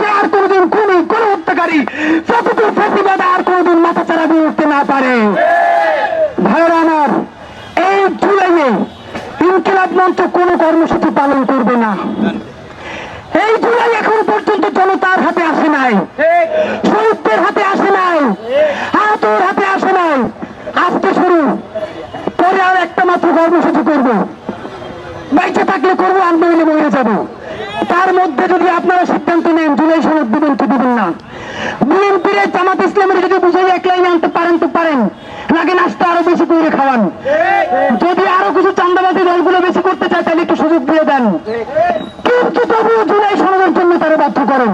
ছাড়া কোনোদিন খুনি, কোন হত্যাকারী ফেসিবাদ আর কোনোদিন মাথা চারা দিয়ে উঠতে না পারে। ভাইয়েরা আমার, এই জুলাইয়ে ইনকিলাব মঞ্চ কোনো কর্মসূচি পালন করবে না। এই জুলাই এখন পর্যন্ত জনতার হাতে আসে নাই। শহীদদের হাতে আসে নাই। আহতর হাতে আসে নাই। আজকে শুরু। পরে আর একটা মাত্র কর্মসূচি করব। বাইচে থাকলে করব আর নইলে মরে যাব। তার মধ্যে যদি আপনারা সিদ্ধান্ত নেন, জুলাই সনদ দিবেন কি দিবেন না? বিএনপির জামাত ইসলামের যদি বুঝাই এক লাইনে আনতে পারেন তো পারেন লাগে নাস্তা আরও বেশি করে খাওয়ান যদি আরও কিছু চান্দাবাদী দলগুলো বেশি করতে চায় তাহলে একটু সুযোগ দিয়ে দেন কিন্তু তবুও জুলাই সনদের জন্য তারা বাধ্য করেন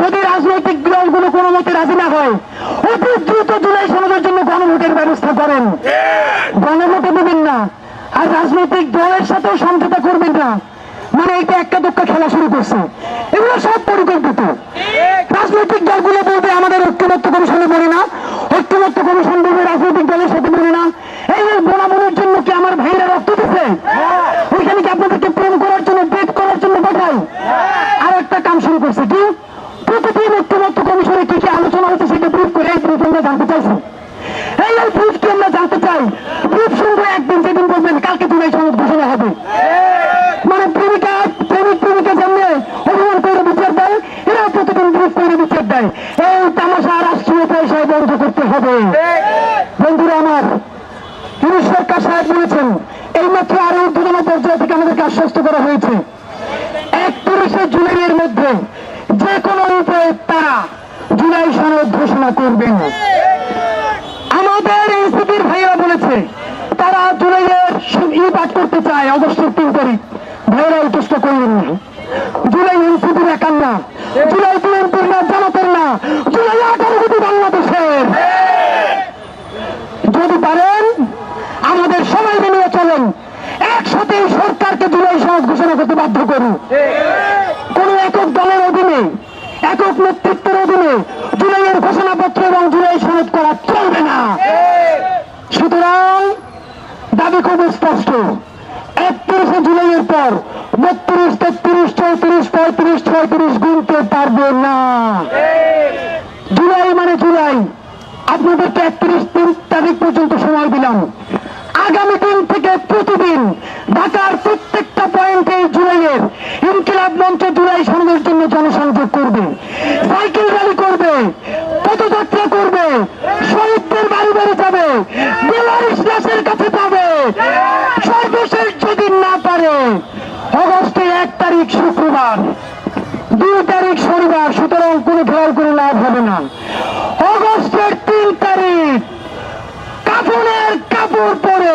যদি রাজনৈতিক দলগুলো কোনো মতে রাজি না হয় অতি দ্রুত জুলাই সনদের জন্য গণভোটের ব্যবস্থা জনমতে দেবেন না। আর রাজনৈতিক দলের সাথেও সমঝোতা করবেন না। মানে এটা একটা দুঃখ খেলা শুরু করছে। এগুলো সব পরিকল্পিত। রাজনৈতিক দলগুলো বলবে আমাদের ঐক্যমত্য কমিশনে মনে না ঐক্যমত্য কমিশন বলবে রাজনৈতিক দলের সাথে মনে না এই যে বোনামনির জন্য কি আমার ভাইরা রক্ত দিচ্ছে ওইখানে কি আপনাদেরকে প্রেম করার জন্য ডেট করার জন্য পাঠাই আর একটা কাম শুরু করছে কি প্রতিদিন ঐক্যমত্য কমিশনে কি কি আলোচনা হচ্ছে সেটা ব্রিফ করে এই ব্রিফ আমরা জানতে চাইছি এই এই ব্রিফ কি আমরা জানতে চাই ব্রিফ শুনব একদিন যেদিন বলবেন কালকে জুলাই সনদ ঘোষণা হবে মানে প্রেমিকা প্রেমিক প্রেমিকা সামনে অভিমান করে বিচার দেয় এরা প্রতিদিন ব্রিফ করে বিচার দেয় এই তামাশা রাষ্ট্রীয় পয়সায় বন্ধ করতে হবে। বন্ধুরা আমার পুলিশ সরকার সাহেব বলেছেন এই মাত্র আরও ঊর্ধ্বতন পর্যায় থেকে আমাদেরকে আশ্বস্ত করা হয়েছে। একত্রিশে জুলাইয়ের মধ্যে যে কোনো উপায়ে তারা জুলাই সনদ ঘোষণা করবেন। আমাদের এনসিপির ভাইয়েরা বলেছে, তারা জুলাইয়ের ই পাঠ করতে চায়, অগস্টের তিন তারিখ ভাইয়েরা এই চেষ্টা করলেন না জুলাই এনসিপির একার না জুলাই বিএনপির না জামাতের না জুলাই আঠারো কোটি বাংলাদেশের যদি পারেন, আমাদের সবাই মিলিয়ে চলেন। একসাথে সরকারকে জুলাই সনদ ঘোষণা করতে বাধ্য করুন। কোন একক দলের অধীনে, একক নেতৃত্বের অধীনে জুলাইয়ের ঘোষণাপত্র এবং জুলাই সনদ করা চলবে না। সুতরাং দাবি খুব স্পষ্ট। একত্রিশে জুলাইয়ের পর বত্রিশ, তেত্রিশ, চৌত্রিশ, পঁয়ত্রিশ, ছয়ত্রিশ গুনতে পারবে না। জুলাই মানে জুলাই। আপনাদেরকে একত্রিশ তারিখ পর্যন্ত সময় দিলাম। আগামী দিন থেকে প্রতিদিন ঢাকার প্রত্যেকটা পয়েন্টে জুলাইয়ের ইনকিলাব মঞ্চ জুলাই সনদের জন্য জনসংযোগ করবে। সাইকেল র্যালি করবে, পদযাত্রা করবে, শহীদদের বাড়ি বাড়ি যাবে দাসের কাছে যাবে। সর্বশেষ যদি না পারে, অগস্টের এক তারিখ শুক্রবার, দুই তারিখ শনিবার, সুতরাং কোনো খেয়াল করে লাভ হবে না অগস্টের তিন তারিখ কাপড়ের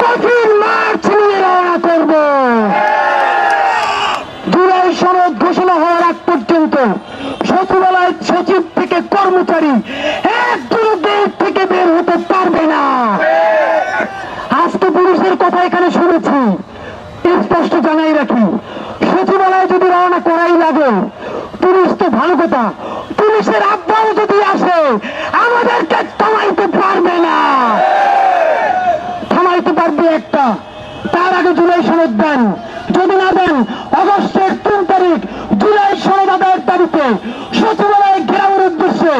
কফিন মার্চ নিয়ে রওনা করব। জুলাই সনদ ঘোষণা হওয়ার আগ পর্যন্ত সচিবালয় সচিব থেকে কর্মচারী একজন দেশ থেকে বের হতে পারবে না। আজকে পুলিশের কথা এখানে শুনেছি। স্পষ্ট জানাই রাখি, সচিবালয় যদি রওনা করাই লাগে, পুলিশ তো ভালো কথা। পুলিশের আব্বাও যদি আসে, আমাদেরকে সচিবালয় ঘেরাওয়ের উদ্দেশ্যে